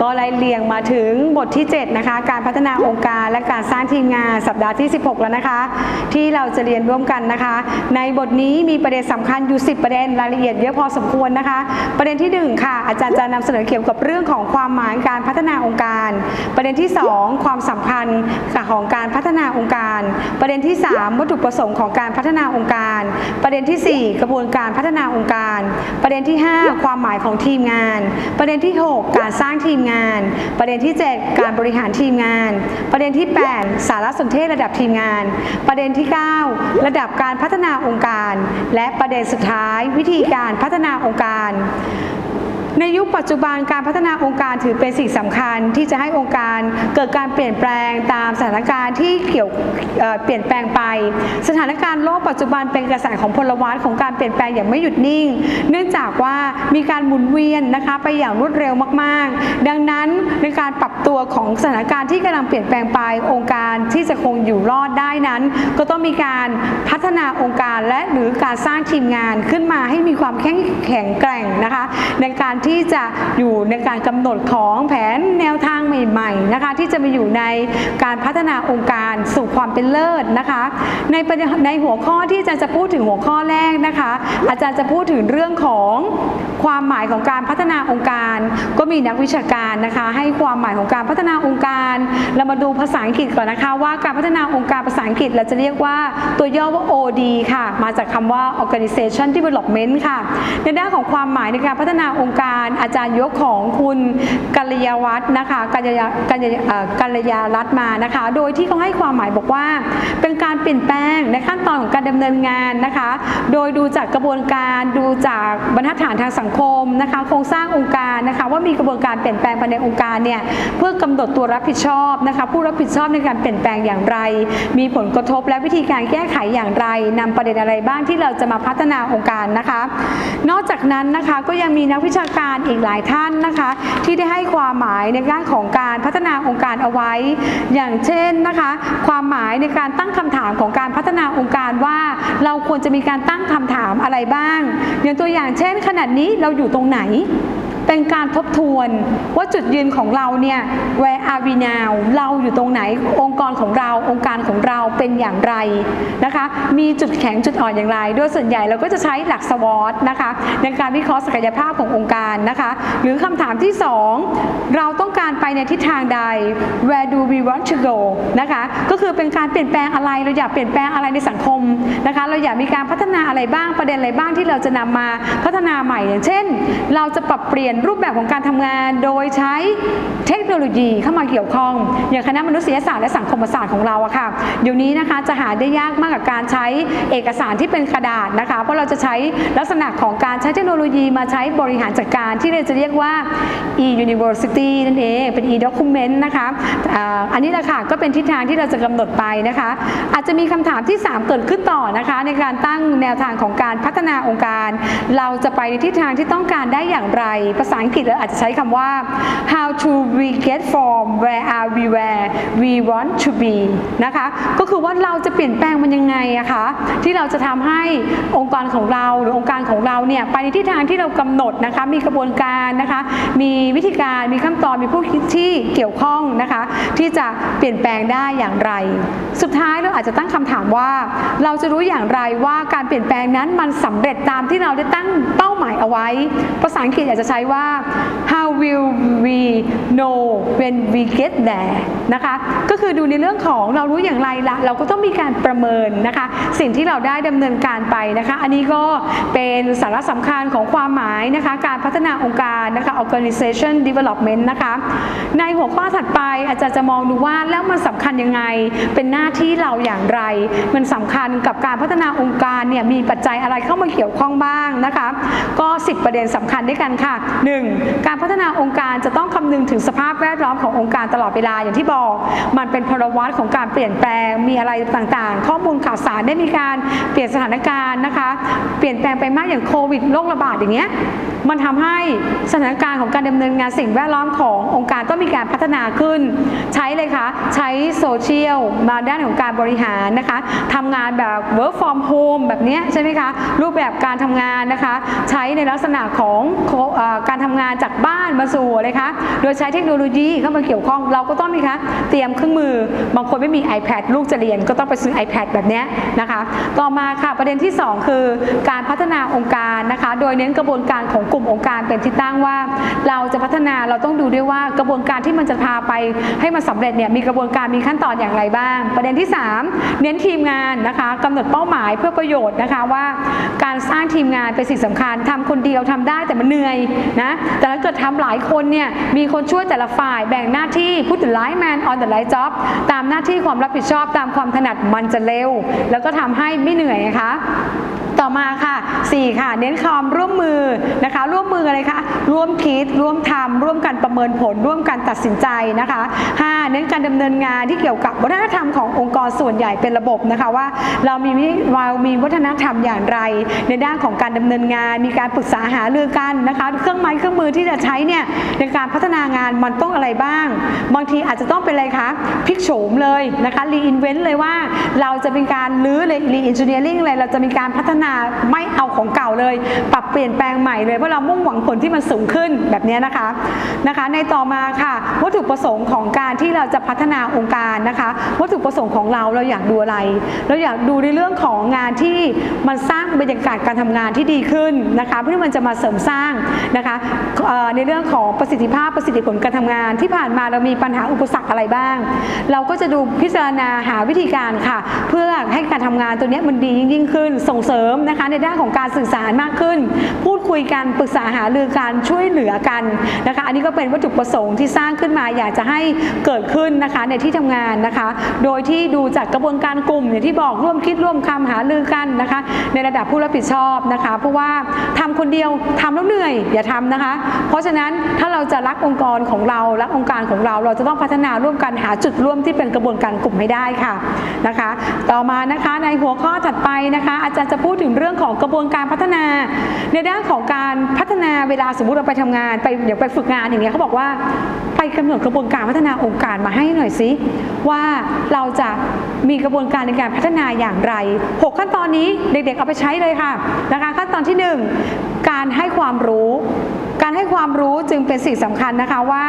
ก็ไล่เลียงมาถึงบทที่ 7 นะคะ การพัฒนาองค์การและการสร้างทีมงานสัปดาห์ที่ 16 แล้วนะคะ ที่เราจะเรียนร่วมกันนะคะ ในบทนี้มีประเด็นสำคัญอยู่ 10 ประเด็นรายละเอียดเยอะพอสมควรนะคะ ประเด็นที่ 1 ค่ะ อาจารย์จะนำเสนอเกี่ยวกับเรื่องของความหมายการพัฒนาองค์การ ประเด็นที่ 2 ความสำคัญของการพัฒนาองค์การ ประเด็นที่ 3 วัตถุประสงค์ของการพัฒนาองค์การ ประเด็นทีสี่ 4 กระบวนการพัฒนาองค์การ ประเด็นที่ 5 ความหมายของทีมงาน ประเด็นที่ 6 การสร้างทีมงาน ประเด็นที่ 7 การบริหารทีมงาน ประเด็นที่ 8 สารสนเทศระดับทีมงาน ประเด็นที่ 9 ระดับการพัฒนาองค์การ และประเด็นสุดท้ายวิธีการพัฒนาองค์การ ในยุคปัจจุบันการพัฒนาองค์การถือเป็นสิ่งสำคัญที่จะให้องค์การเกิดการเปลี่ยนแปลงตามสถานการณ์ที่เกี่ยวเเปลี่ยนแปลงไป สถานการณ์โลกปัจจุบันเป็นกระแสของพลวัตของการเปลี่ยนแปลงอย่างไม่หยุดนิ่ง เนื่องจากว่ามีการหมุนเวียนนะคะไปอย่างรวดเร็วมาก ๆ ดังนั้นในการปรับตัวของสถานการณ์ที่กำลังเปลี่ยนแปลงไป องค์การที่จะคงอยู่รอดได้นั้น ก็ต้องมีการพัฒนาองค์การและหรือการสร้างทีมงานขึ้นมาให้มีความแข็งแกร่งนะคะในการทที่จะอยู่ในการกำหนดของแผนแนวทางใหม่ๆนะคะที่จะมาอยู่ในการพัฒนาองค์การสู่ความเป็นเลิศนะคะในประเด็นในหัวข้อที่อาจารย์จะพูดถึงหัวข้อแรกนะคะ อาจารย์จะพูดถึงเรื่องของความหมายของการพัฒนาองค์การ ก็มีนักวิชาการนะคะ ให้ความหมายของการพัฒนาองค์การ เรามาดูภาษาอังกฤษก่อนนะคะ ว่าการพัฒนาองค์การภาษาอังกฤษเราจะเรียกว่าตัวย่อว่า OD ค่ะ มาจากคำว่า Organization Development ค่ะ ในด้านของความหมายในการพัฒนาองค์การอาจารย์ยกของคุณกัลยาวัฒน์นะคะกัลยากัลยากัลยารัตมานะคะ โดยที่เขาให้ความหมายบอกว่า เป็นการเปลี่ยนแปลงในขั้นตอนของการดำเนินงานนะคะ โดยดูจากกระบวนการดูจากบรรทัดฐานทางสังคมนะคะโครงสร้างองค์การนะคะ ว่ามีกระบวนการเปลี่ยนแปลงภายในองค์การเนี่ยเพื่อกำหนดตัวรับผิดชอบนะคะ ผู้รับผิดชอบในการเปลี่ยนแปลงอย่างไร มีผลกระทบและวิธีการแก้ไขอย่างไรนำประเด็นอะไรบ้างที่เราจะมาพัฒนาองค์การนะคะ นอกจากนั้นนะคะก็ยังมีนักวิชาการอีกหลายท่านนะคะ ที่ได้ให้ความหมายในด้านของการพัฒนาองค์การเอาไว้ อย่างเช่นนะคะ ความหมายในการตั้งคำถามของการพัฒนาองค์การว่าเราควรจะมีการตั้งคำถามอะไรบ้าง อย่างตัวอย่างเช่น ขนาดนี้เราอยู่ตรงไหน เป็นการทบทวนว่าจุดยืนของเราเนี่ย where are we now เราอยู่ตรงไหน องค์กรของเรา องค์การของเราเป็นอย่างไรนะคะ มีจุดแข็งจุดอ่อนอย่างไร โดยส่วนใหญ่เราก็จะใช้หลักสวอตนะคะในการวิเคราะห์ศักยภาพขององค์การนะคะ หรือคำถามที่ 2 เราต้องการไปในทิศทางใด where do we want to go นะคะ ก็คือเป็นการเปลี่ยนแปลงอะไร เราอยากเปลี่ยนแปลงอะไรในสังคมนะคะ เราอยากมีการพัฒนาอะไรบ้าง ประเด็นอะไรบ้างที่เราจะนำมาพัฒนาใหม่อย่างเช่น เราจะปรับเปลี่ยนรูปแบบของการทำงานโดยใช้เทคโนโลยีเข้ามาเกี่ยวข้อง อย่างคณะมนุษยศาสตร์และสังคมศาสตร์ของเราอะค่ะเดี๋ยวนี้นะคะจะหาได้ยากมากกับการใช้เอกสารที่เป็นกระดาษนะคะเพราะเราจะใช้ลักษณะของการใช้เทคโนโลยีมาใช้บริหารจัดการที่เราจะเรียกว่า e-university นั่นเองเป็น e-document นะคะอันนี้แหละค่ะก็เป็นทิศทางที่เราจะกำหนดไปนะคะ อาจจะมีคำถามที่ 3 เกิดขึ้นต่อนะคะ ในการตั้งแนวทางของการพัฒนาองค์การ เราจะไปในทิศทางที่ต้องการได้อย่างไรภาษาอังกฤษเราอาจจะใช้คำว่า how to we get from where are we where we want to be นะคะ ก็คือว่าเราจะเปลี่ยนแปลงมันยังไงอะคะที่เราจะทำให้องค์กรของเราหรือองค์การของเราเนี่ยไปในทิศทางที่เรากำหนดนะคะมีกระบวนการนะคะมีวิธีการมีขั้นตอนมีผู้คิดที่เกี่ยวข้องนะคะที่จะเปลี่ยนแปลงได้อย่างไร สุดท้ายเราอาจจะตั้งคำถามว่า เราจะรู้อย่างไรว่าการเปลี่ยนแปลงนั้นมันสำเร็จตามที่เราได้ตั้งเป้าหมายเอาไว้ภาษาอังกฤษอาจจะใช้ว่า how will we know when we get there นะคะก็คือดูในเรื่องของเรารู้อย่างไรละเราก็ต้องมีการประเมินนะคะ สิ่งที่เราได้ดำเนินการไปนะคะ อันนี้ก็เป็นสาระสำคัญของความหมายนะคะ การพัฒนาองค์การนะคะ organization development นะคะในหัวข้อถัดไปอาจารย์จะมองดูว่าแล้วมันสำคัญยังไงเป็นหน้าที่เราอย่างไร มันสำคัญกับการพัฒนาองค์การเนี่ยมีปัจจัยอะไรเข้ามาเกี่ยวข้องบ้างนะคะ ก็ 10 ประเด็นสำคัญด้วยกันค่ะ 1. การพัฒนาองค์การจะต้องคำนึงถึงสภาพแวดล้อมขององค์การตลอดเวลาอย่างที่บอก มันเป็นพลวัตของการเปลี่ยนแปลงมีอะไรต่างๆ ข้อมูลข่าวสารได้มีการเปลี่ยนสถานการณ์นะคะ เปลี่ยนแปลงไปมากอย่างโควิดโรคระบาดอย่างเงี้ยมันทำให้สถานการณ์ของการดำเนินงานสิ่งแวดล้อมขององค์การต้องมีการพัฒนาขึ้น ใช้เลยค่ะ ใช้โซเชียลมาด้านของการบริหารนะคะทำงานแบบ work from home แบบนี้ใช่ไหมคะ รูปแบบการทำงานนะคะ ใช้ในลักษณะของอการทำงานำงานจากบ้านมาสู่อะไรคะโดยใช้เทคโนโลยีเข้ามาเกี่ยวข้องเราก็ต้องมีคะเตรียมเครื่องมือบางคนไม่มี iPad ลูกจะเรียนก็ต้องไปซื้อ iPad แบบนี้นะคะ ต่อมาค่ะประเด็นที่ 2 คือการพัฒนาองค์การนะคะ โดยเน้นกระบวนการของกลุ่มองค์การเป็นที่ตั้งว่า เราจะพัฒนาเราต้องดูด้วยว่ากระบวนการที่มันจะพาไปให้มันสำเร็จเนี่ยมีกระบวนการมีขั้นตอนอย่างไรบ้าง ประเด็นที่ 3 เน้นทีมงานนะคะกำหนดเป้าหมายเพื่อประโยชน์นะคะว่า การสร้างทีมงานเป็นสิ่งสำคัญทำคนเดียวทำได้แต่มันเหนื่อยนะแต่ถ้าเกิดทำหลายายคนเนี่ยมีคนช่วยแต่ละฝ่ายแบ่งหน้าที่พูดถึงไลฟ์แมนออนเดอะไลฟ์จ็อบตามหน้าที่ความรับผิดชอบตามความถนัดมันจะเร็ว แล้วก็ทำให้ไม่เหนื่อยนะคะ ต่อมาค่ะ 4 ค่ะ เน้นความร่วมมือนะคะ ร่วมมืออะไรคะร่วมคิด ร่วมทำร่วมกันประเมินผล ร่วมกันตัดสินใจนะคะ 5 เน้นการดำเนินงานที่เกี่ยวกับวัฒนธรรมขององค์กรส่วนใหญ่เป็นระบบนะคะว่า เรามีวิเรามีวัฒนธรรมอย่างไร ในด้านของการดำเนินงาน มีการปรึกษาหารือกันนะคะ เครื่องไม้เครื่องมือที่จะใช้เนี่ยในการพัฒนางานมันต้องอะไรบ้าง บางทีอาจจะต้องเป็นอะไรคะพลิกโฉมเลยนะคะรีอินเวนต์เลยว่าเราจะเป็นการรื้อเลยรีอินจิเนียริ่งเลยเราจะมีการพัฒนาไม่เอาของเก่าเลย ปรับเปลี่ยนแปลงใหม่เลยเพราะเรามุ่งหวังผลที่มันสูงขึ้นแบบนี้นะคะนะคะ ในต่อมาค่ะ วัตถุประสงค์ของการที่เราจะพัฒนาองค์การนะคะ วัตถุประสงค์ของเราเราอยากดูอะไร เราอยากดูในเรื่องของงานที่มันสร้างบรรยากาศการทำงานที่ดีขึ้นนะคะ เพื่อที่มันจะมาเสริมสร้างนะคะในเรื่องของประสิทธิภาพประสิทธิผลการทำงาน ที่ผ่านมาเรามีปัญหาอุปสรรคอะไรบ้าง เราก็จะดูพิจารณาหาวิธีการค่ะ เพื่อให้การทำงานตัวนี้มันดียิ่งขึ้น ส่งเสริมนะคะในด้านของการสื่อสารมากขึ้น พูดคุยกันปรึกษาหารือการช่วยเหลือกันนะคะ อันนี้ก็เป็นวัตถุประสงค์ที่สร้างขึ้นมาอยากจะให้เกิดขึ้นนะคะในที่ทำงานนะคะ โดยที่ดูจากกระบวนการกลุ่มอย่างที่บอกร่วมคิดร่วมคำหารือกันนะคะ ในระดับผู้รับผิดชอบนะคะ เพราะว่าทำคนเดียวทำแล้วเหนื่อยอย่าทำนะคะ เพราะฉะนั้นถ้าเราจะรักองค์กรของเรารักองค์การของเรา เราจะต้องพัฒนาร่วมกันหาจุดร่วมที่เป็นกระบวนการกลุ่มให้ได้ค่ะนะคะ ต่อมานะคะในหัวข้อถัดไปนะคะ อาจารย์จะพูดถึงเรื่องของกระบวนการพัฒนา ในด้านของการพัฒนาเวลาสมมติเราไปทำงานไปเดี๋ยวไปฝึกงานอย่างเงี้ยเขาบอกว่าไปกำหนดกระบวนการพัฒนาองค์การมาให้หน่อยสิว่าเราจะมีกระบวนการในการพัฒนาอย่างไรหกขั้นตอนนี้เด็กๆเอาไปใช้เลยค่ะนะคะขั้นตอนที่หนึ่งการให้ความรู้ การให้ความรู้จึงเป็นสิ่งสำคัญนะคะว่า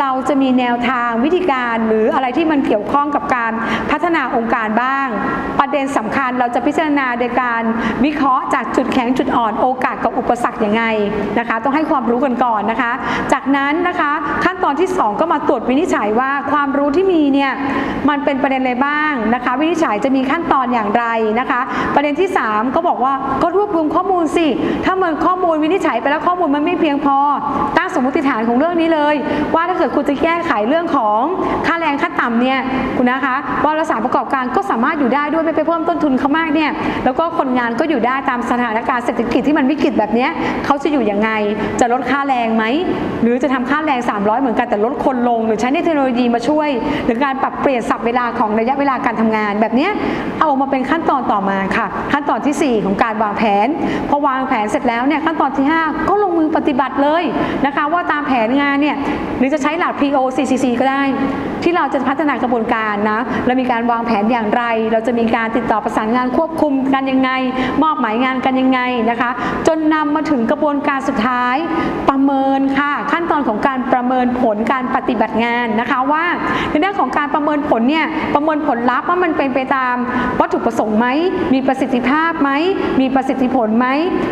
เราจะมีแนวทางวิธีการหรืออะไรที่มันเกี่ยวข้องกับการพัฒนาองค์การบ้าง ประเด็นสำคัญเราจะพิจารณาโดยการวิเคราะห์จากจุดแข็งจุดอ่อนโอกาสกับอุปสรรคยังไงนะคะ ต้องให้ความรู้กันก่อนนะคะ จากนั้นนะคะขั้นตอนที่ 2 ก็มาตรวจวินิจฉัยว่าความรู้ที่มีเนี่ยมันเป็นประเด็นอะไรบ้างนะคะ วินิจฉัยจะมีขั้นตอนอย่างไรนะคะ ประเด็นที่ 3 ก็บอกว่าก็รวบรวมข้อมูลสิถ้ามันข้อมูลวินิจฉัยไปแล้วข้อมูลมันไม่เพียงพอ ตั้งสมมติฐานของเรื่องนี้เลย ว่าถ้าเกิดคุณจะแก้ไขเรื่องของค่าแรงขั้นต่ำเนี่ยคุณนะคะบริษัทประกอบการก็สามารถอยู่ได้ด้วยไม่ไปเพิ่มต้นทุนเขามากเนี่ยแล้วก็คนงานก็อยู่ได้ตามสถานการณ์เศรษฐกิจที่มันวิกฤตแบบนี้เขาจะอยู่ยังไง จะลดค่าแรงไหมหรือจะทำค่าแรง 300 เหมือนกันแต่ลดคนลง หรือใช้เทคโนโลยีมาช่วย หรือการปรับเปลี่ยนสับเวลาของระยะเวลาการทำงานแบบนี้เอามาเป็นขั้นตอนต่อมาค่ะ ขั้นตอนทีสี่ 4 ของการวางแผนพอวางแผนเสร็จแล้วเนี่ยขั้นตอนที่ 5 ก็ลงมือปฏิบัติเลยนะคะว่าตามแผนงานเนี่ยหรือจะใช้หลัก PO CCC ก็ได้ ที่เราจะพัฒนากระบวนการนะเรามีการวางแผนอย่างไร เราจะมีการติดต่อประสานงานควบคุมกันยังไง มอบหมายงานกันยังไงนะคะ จนนำมาถึงกระบวนการสุดท้ายประเมินค่ะ ขั้นตอนของการประเมินผลการปฏิบัติงานนะคะว่าในเรื่องของการประเมินผลเนี่ยประเมินผลลัพธ์ว่ามันเป็นไปตามวัตถุประสงค์ไหมมีประสิทธิภาพไหมมีประสิทธิผลไหม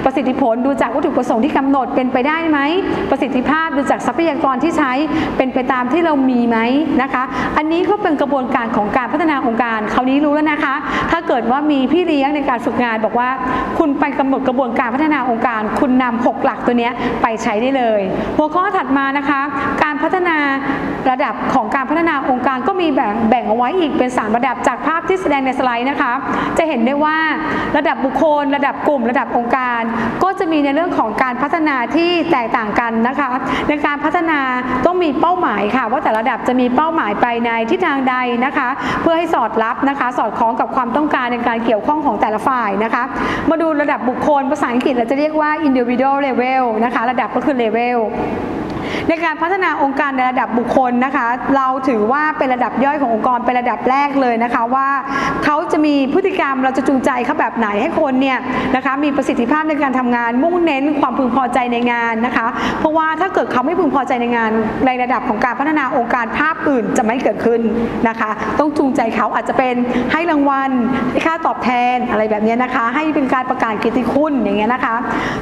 ประสิทธิผลดูจากวัตถุประสงค์ที่กำหนดเป็นไปได้ไหมไหมประสิทธิภาพดูจากทรัพยากรที่ใช้เป็นไปตามที่เรามีไหมนะคะ อันนี้ก็เป็นกระบวนการของการพัฒนาองค์การคราวนี้รู้แล้วนะคะ ถ้าเกิดว่ามีพี่เลี้ยงในการฝึกงานบอกว่า คุณไปกำหนดกระบวนการพัฒนาองค์การ คุณนำหกหลักตัวนี้ไปใช้ได้เลย หัวข้อถัดมานะคะ การพัฒนาระดับของการพัฒนาองค์การก็มีแบ่งแบ่งเอาไว้อีกเป็น 3 ระดับจากภาพที่แสดงในสไลด์นะคะ จะเห็นได้ว่าระดับบุคคล ระดับกลุ่ม ระดับองค์การ ก็จะมีในเรื่องของการพัฒนาที่แตกต่างกันนะคะ ในการพัฒนาต้องมีเป้าหมายค่ะ ว่าแต่ละระดับจะมีเป้าหมายไปในทิศทางใดนะคะ เพื่อให้สอดรับนะคะ สอดคล้องกับความต้องการในการเกี่ยวข้องของแต่ละฝ่ายนะคะ มาดูระดับบุคคลภาษาอังกฤษเราจะเรียกว่า individual level นะคะ ระดับก็คือ level ในการพัฒนาองค์การในระดับบุคคลนะคะ เราถือว่าเป็นระดับย่อยขององค์กรเป็นระดับแรกเลยนะคะว่าเขาจะมีพฤติกรรมเราจะจูงใจเขาแบบไหนให้คนเนี่ยนะคะมีประสิทธิภาพในการทำงาน มุ่งเน้นความพึงพอใจในงานนะคะ เพราะว่าถ้าเกิดเขาไม่พึงพอใจในงานในระดับของการพัฒนาองค์การภาพอื่นจะไม่เกิดขึ้นนะคะ ต้องจูงใจเขาอาจจะเป็นให้รางวัลให้ค่าตอบแทนอะไรแบบนี้นะคะ ให้เป็นการประกาศกียรติคุณอย่างเงี้ยนะคะ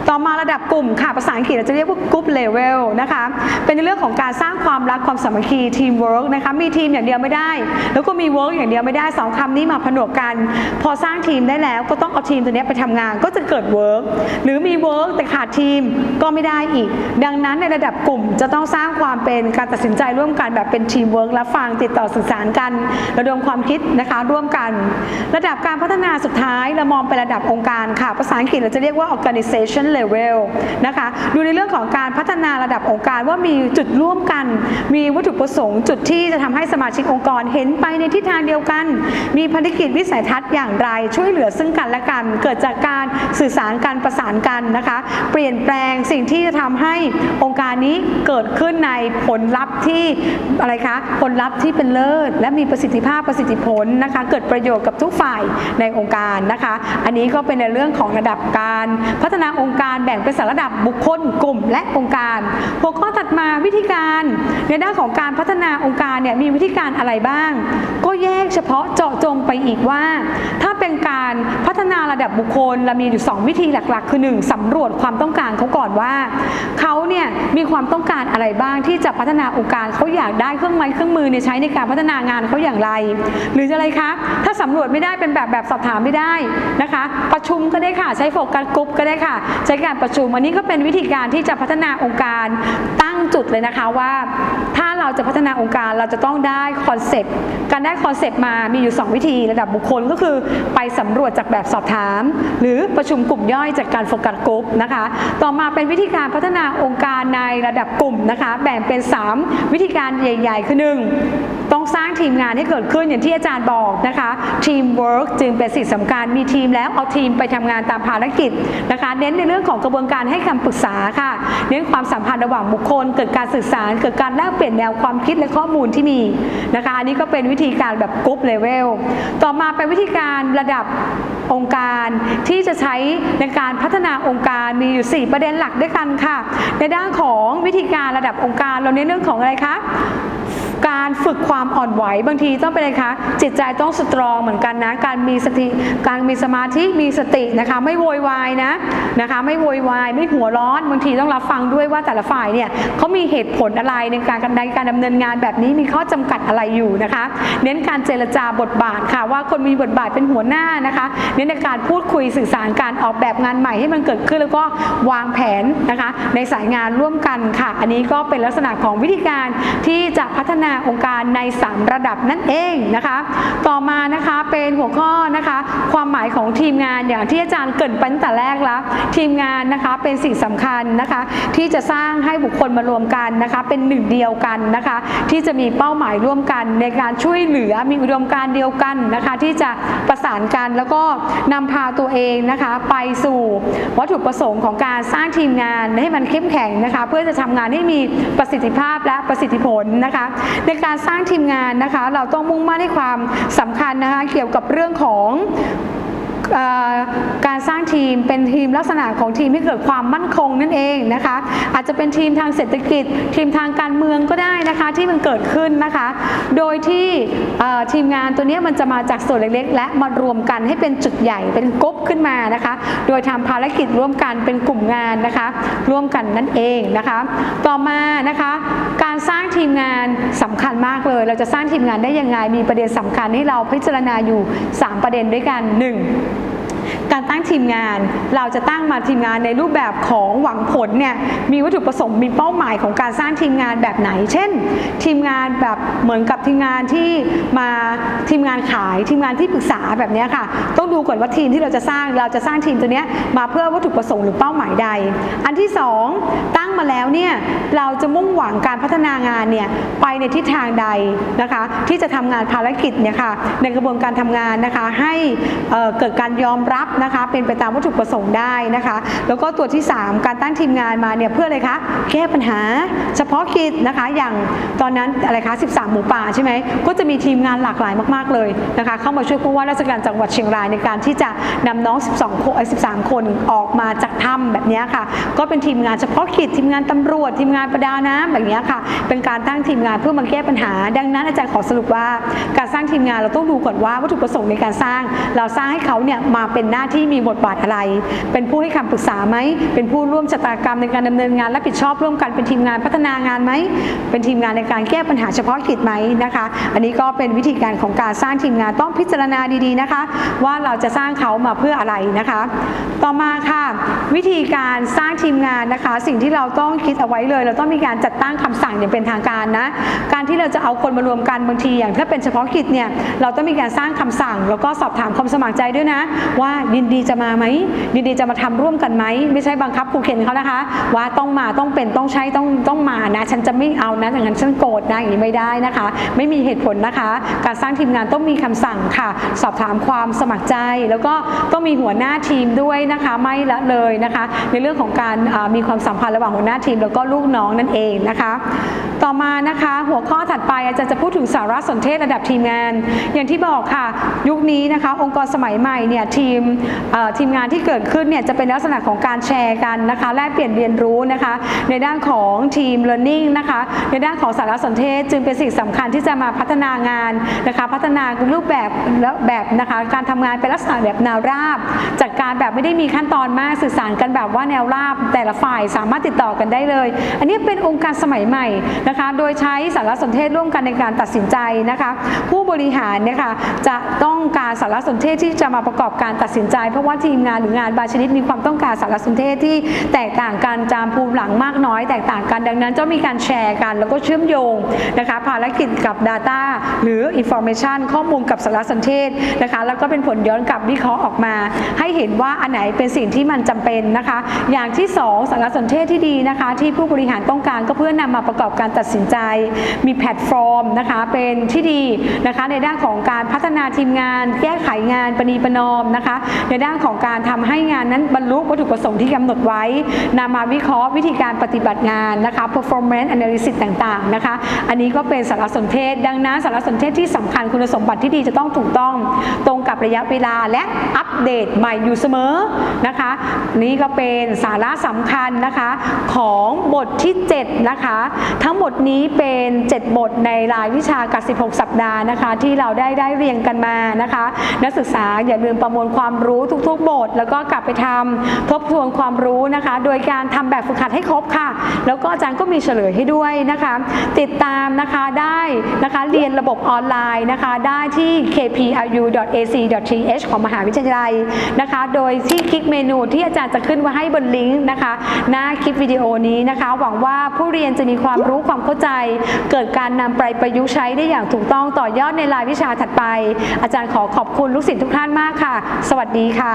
ต่อมาระดับกลุ่มค่ะภาษาอังกฤษเราจะเรียกว่ากรุ๊ปเลเวลนะคะเป็นในเรื่องของการสร้างความรักความสามัคคีทีมเวิร์กนะคะมีทีมอย่างเดียวไม่ได้ แล้วก็มีเวิร์กอย่างเดียวไม่ได้สองคำนี้มาผนวกกัน พอสร้างทีมได้แล้วก็ต้องเอาทีมตัวนี้ไปทำงานก็จะเกิดเวิร์กหรือมีเวิร์กแต่ขาดทีมก็ไม่ได้อีก ดังนั้นในระดับกลุ่มจะต้องสร้างความเป็นการตัดสินใจร่วมกันแบบเป็นทีมเวิร์กและฟังติดต่อสื่อสารกัน ระดมความคิดนะคะร่วมกัน ระดับการพัฒนาสุดท้ายเรามองเป็นระดับองค์การค่ะภาษาอังกฤษเราจะเรียกว่า organization level นะคะดูในเรื่องของการพัฒนาระดับองค์การว่ามีจุดร่วมกัน มีวัตถุประสงค์ จุดที่จะทำให้สมาชิกองค์กรเห็นไปในทิศทางเดียวกัน มีภารกิจวิสัยทัศน์อย่างไร ช่วยเหลือซึ่งกันและกัน เกิดจากการสื่อสารการประสานกันนะคะ เปลี่ยนแปลงสิ่งที่จะทำให้องค์การนี้เกิดขึ้นในผลลัพธ์ที่อะไรคะผลลัพธ์ที่เป็นเลิศ และมีประสิทธิภาพประสิทธิผลนะคะ เกิดประโยชน์กับทุกฝ่ายในองค์การนะคะ อันนี้ก็เป็นในเรื่องของระดับการ พัฒนาองค์การแบ่งเป็นสระดับบุคคลกลุ่มและองค์การหัวข้อถัดมาวิธีการในด้านของการพัฒนาองค์การเนี่ยมีวิธีการอะไรบ้าง ก็แยกเฉพาะเจาะจงไปอีกว่า ถ้าเป็นการพัฒนาระดับบุคคลเรามีอยู่ 2 วิธีหลัก ๆ คือ 1สำรวจความต้องการเขาก่อนว่าเขาเนี่ยมีความต้องการอะไรบ้างที่จะพัฒนาองค์การเขาอยากได้เครื่องไม้เครื่องมือเนี่ยใช้ในการพัฒนางานเขาอย่างไร หรือจะอะไรคะถ้าสำรวจไม่ได้เป็นแบบแบบสอบถามไม่ได้นะคะ ประชุมก็ได้ค่ะใช้โฟกัสกลุ่มก็ได้ค่ะ ใช้การประชุมอันนี้ก็เป็นวิธีการที่จะพัฒนาองค์การตั้งจุดเลยนะคะว่าถ้าเราจะพัฒนาองค์การเราจะต้องได้คอนเซปต์การได้คอนเซปต์มามีอยู่ 2 วิธีระดับบุคคลก็คือไปสำรวจจากแบบสอบถาม หรือประชุมกลุ่มย่อยจากการโฟกัสกลุ่มนะคะ ต่อมาเป็นวิธีการพัฒนาองค์การในระดับกลุ่มนะคะ แบ่งเป็น 3 วิธีการใหญ่ๆ คือ 1 ต้องสร้างทีมงานให้เกิดขึ้นอย่างที่อาจารย์บอกนะคะทีมเวิร์กจึงเป็นสิ่งสำคัญมีทีมแล้วเอาทีมไปทำงานตามภารกิจนะคะ เน้นในเรื่องของกระบวนการให้คำปรึกษาค่ะ เน้นความสัมพันธ์ระหว่างบุคคลเกิดการสื่อสาร เกิดการแลกเปลี่ยนแนวความคิดและข้อมูลที่มีนะคะอันนี้ก็เป็นวิธีการแบบกรุ๊ปเลเวลต่อมาเป็นวิธีการระดับองค์การที่จะใช้ในการพัฒนาองค์การมีอยู่ 4 ประเด็นหลักด้วยกันค่ะ ในด้านของวิธีการระดับองค์การเราเน้นเรื่องของอะไรคะ การฝึกความอ่อนไหวบางทีต้องเป็นอะไรคะจิตใจต้องสตรองเหมือนกันนะ การมีสติการมีสมาธิมีสตินะคะไม่โวยวายนะนะคะไม่โวยวายไม่หัวร้อนบางทีต้องรับฟังด้วยว่าแต่ละฝ่ายเนี่ยเขามีเหตุผลอะไรในการในการดำเนินงานแบบนี้มีข้อจำกัดอะไรอยู่นะคะ เน้นการเจรจาบทบาทค่ะ ว่าคนมีบทบาทเป็นหัวหน้านะคะเน้นในการพูดคุยสื่อสารการออกแบบงานใหม่ให้มันเกิดขึ้นแล้วก็วางแผนนะคะ ในสายงานร่วมกันค่ะ อันนี้ก็เป็นลักษณะของวิธีการที่จะพัฒนาองค์การใน 3 ระดับนั่นเองนะคะ ต่อมานะคะเป็นหัวข้อนะคะ ความหมายของทีมงานอย่างที่อาจารย์เกรินไปตั้งแต่แรกแล้ว ทีมงานนะคะเป็นสิ่งสำคัญนะคะ ที่จะสร้างให้บุคคลมารวมกันนะคะ เป็นหนึ่งเดียวกันนะคะ ที่จะมีเป้าหมายร่วมกันในการช่วยเหลือมีอุดมการณ์เดียวกันนะคะ ที่จะประสานกันแล้วก็นำพาตัวเองนะคะ ไปสู่วัตถุประสงค์ของการสร้างทีมงานให้มันเข้มแข็งนะคะ เพื่อจะทำงานให้มีประสิทธิภาพและประสิทธิผลนะคะในการสร้างทีมงานนะคะ เราต้องมุ่งมั่นให้ความสำคัญนะคะ เกี่ยวกับเรื่องของ การสร้างทีมเป็นทีมลักษณะของทีมที่เกิดความมั่นคงนั่นเองนะคะ อาจจะเป็นทีมทางเศรษฐกิจ ทีมทางการเมืองก็ได้นะคะที่มันเกิดขึ้นนะคะ โดยที่ทีมงานตัวนี้มันจะมาจากส่วนเล็กๆ และมารวมกันให้เป็นจุดใหญ่เป็นกรุ๊ปขึ้นมานะคะ โดยทำภารกิจร่วมกันเป็นกลุ่มงานนะคะ ร่วมกันนั่นเองนะคะ ต่อมานะคะการสร้างทีมงานสำคัญมากเลย เราจะสร้างทีมงานได้ยังไงมีประเด็นสำคัญที่เราพิจารณาอยู่ 3 ประเด็นด้วยกัน 1. การตั้งทีมงาน เราจะตั้งมาทีมงานในรูปแบบของหวังผลเนี่ยมีวัตถุประสงค์มีเป้าหมายของการสร้างทีมงานแบบไหน เช่น ทีมงานแบบเหมือนกับทีมงานที่มาทีมงานขายทีมงานที่ปรึกษาแบบนี้ค่ะ ต้องดูก่อนว่าทีมที่เราจะสร้างเราจะสร้างทีมตัวนี้มาเพื่อวัตถุประสงค์หรือเป้าหมายใด อันที่สองตั้งมาแล้วเนี่ยเราจะมุ่งหวังการพัฒนางานเนี่ยไปในทิศทางใดนะคะ ที่จะทำงานภารกิจเนี่ยค่ะในกระบวนการทำงานนะคะให้เเกิดการยอมรับนะคะ เป็นไปตามวัตถุประสงค์ได้นะคะ แล้วก็ตัวที่ 3 การตั้งทีมงานมาเนี่ยเพื่ออะไรคะแก้ปัญหาเฉพาะกิจนะคะ อย่างตอนนั้นอะไรคะ 13 หมูป่าใช่ไหมก็จะมีทีมงานหลากหลายมาก ๆ เลยนะคะ เข้ามาช่วยผู้ว่าราชการจังหวัดเชียงรายในการที่จะนำน้อง 12 คน 13 คนออกมาจากถ้ำแบบนี้ค่ะ ก็เป็นทีมงานเฉพาะกิจทีมงานตำรวจ ทีมงานประดาน้ำแบบนี้ค่ะ เป็นการตั้งทีมงานเพื่อมาแก้ปัญหา ดังนั้นอาจารย์ขอสรุปว่า การสร้างทีมงานเราต้องดูก่อนว่าวัตถุประสงค์ในการสร้าง เราสร้างให้เขาเนี่ยมาเป็นหน้าที่มีบทบาทอะไร เป็นผู้ให้คำปรึกษาไหม เป็นผู้ร่วมชะตากรรมในการดำเนินงานรับผิดชอบร่วมกันเป็นทีมงานพัฒนางานไหม เป็นทีมงานในการแก้ปัญหาเฉพาะกิจไหมนะคะ อันนี้ก็เป็นวิธีการของการสร้างทีมงานต้องพิจารณาดีๆนะคะ ว่าเราจะสร้างเขามาเพื่ออะไรนะคะ ต่อมาค่ะ วิธีการสร้างทีมงานนะคะ สิ่งที่เราต้องคิดเอาไว้เลย เราต้องมีการจัดตั้งคำสั่งอย่างเป็นทางการนะ การที่เราจะเอาคนมารวมกันบางทีอย่างถ้าเป็นเฉพาะกิจเนี่ยเราต้องมีการสร้างคำสั่ง แล้วก็สอบถามความสมัครใจด้วยนะว่ายินดีจะมาไหมยินดีจะมาทำร่วมกันไหมไม่ใช่บังคับครูเข็นเขานะคะ ว่าต้องมาต้องเป็นต้องใช้ต้องต้องมานะ ฉันจะไม่เอานะอย่างนั้นฉันโกรธนะอย่างนี้ไม่ได้นะคะ ไม่มีเหตุผลนะคะ การสร้างทีมงานต้องมีคำสั่งค่ะ สอบถามความสมัครใจ แล้วก็ต้องมีหัวหน้าทีมด้วยนะคะ ไม่ละเลยนะคะ ในเรื่องของการมีความสัมพันธ์ระหว่างหัวหน้าทีม แล้วก็ลูกน้องนั่นเองนะคะ ต่อมานะคะ หัวข้อถัดไปอาจารย์จะพูดถึงสารสนเทศระดับทีมงาน อย่างที่บอกค่ะ ยุคนี้นะคะ องค์กรสมัยใหม่เนี่ยทีมทีมงานที่เกิดขึ้นเนี่ยจะเป็นลักษณะของการแชร์กันนะคะแลกเปลี่ยนเรียนรู้นะคะ ในด้านของทีม learning นะคะในด้านของสารสนเทศจึงเป็นสิ่งสำคัญที่จะมาพัฒนางานนะคะพัฒนารูปแบบและแบบนะคะการทำงานเป็นลักษณะแบบแนวราบจัดการแบบไม่ได้มีขั้นตอนมากสื่อสารกันแบบว่าแนวราบ แต่ละฝ่ายสามารถติดต่อกันได้เลย อันนี้เป็นองค์การสมัยใหม่นะคะโดยใช้สารสนเทศร่วมกันในการตัดสินใจนะคะ ผู้บริหารเนี่ยค่ะจะต้องการสารสนเทศที่จะมาประกอบการตัดสินใจ เพราะว่าทีมงานหรืองานบางชนิดมีความต้องการสารสนเทศที่แตกต่างกันจามภูมิหลังมากน้อยแตกต่างกันดังนั้นจะมีการแชร์กัน แล้วก็เชื่อมโยงนะคะภารกิจกับ Data หรือ Information ข้อมูลกับสารสนเทศนะคะ แล้วก็เป็นผลย้อนกลับวิเคราะห์ออกมา ให้เห็นว่าอันไหนเป็นสิ่งที่มันจำเป็นนะคะ อย่างที่สองสารสนเทศที่ดีนะคะ ที่ผู้บริหารต้องการก็เพื่อนำมาประกอบการตัดสินใจ มีแพลตฟอร์มนะคะเป็นที่ดีนะคะในด้านของการพัฒนาทีมงาน แก้ไขงานประนีประนอมนะคะ ในด้านของการทำให้งานนั้นบรรลุวัตถุประสงค์ที่กำหนดไว้นำมาวิเคราะห์วิธีการปฏิบัติงานนะคะ performance analysis ต่างๆนะคะอันนี้ก็เป็นสารสนเทศ ดังนั้นสารสนเทศที่สำคัญคุณสมบัติที่ดีจะต้องถูกต้องตรงกับระยะเวลาและอัปเดตใหม่อยู่เสมอนะคะ นี่ก็เป็นสาระสำคัญนะคะของบทที่ 7 นะคะ ทั้งหมดนี้เป็น 7 บทในรายวิชากับ 16 สัปดาห์นะคะ ที่เราได้ได้เรียงกันมานะคะ นักศึกษาอย่าลืมประมวลความรู้ทุกๆ บท แล้วก็กลับไปทำทบทวนความรู้นะคะ โดยการทำแบบฝึกหัดให้ครบค่ะ แล้วก็อาจารย์ก็มีเฉลยให้ด้วยนะคะ ติดตามนะคะได้นะคะเรียนระบบออนไลน์นะคะ ได้ที่ kpu.ac.th ของมหาวิทยาลัยนะคะ โดยที่คลิกเมนูที่อาจารย์จะขึ้นไว้ให้บนลิงก์นะคะ หน้าคลิปวิดีโอนี้นะคะ หวังว่าผู้เรียนจะมีความรู้ความความเข้าใจ เกิดการนำไปประยุกต์ใช้ได้อย่างถูกต้องต่อยอดในรายวิชาถัดไป อาจารย์ขอขอบคุณลูกศิษย์ทุกท่านมากค่ะ สวัสดีค่ะ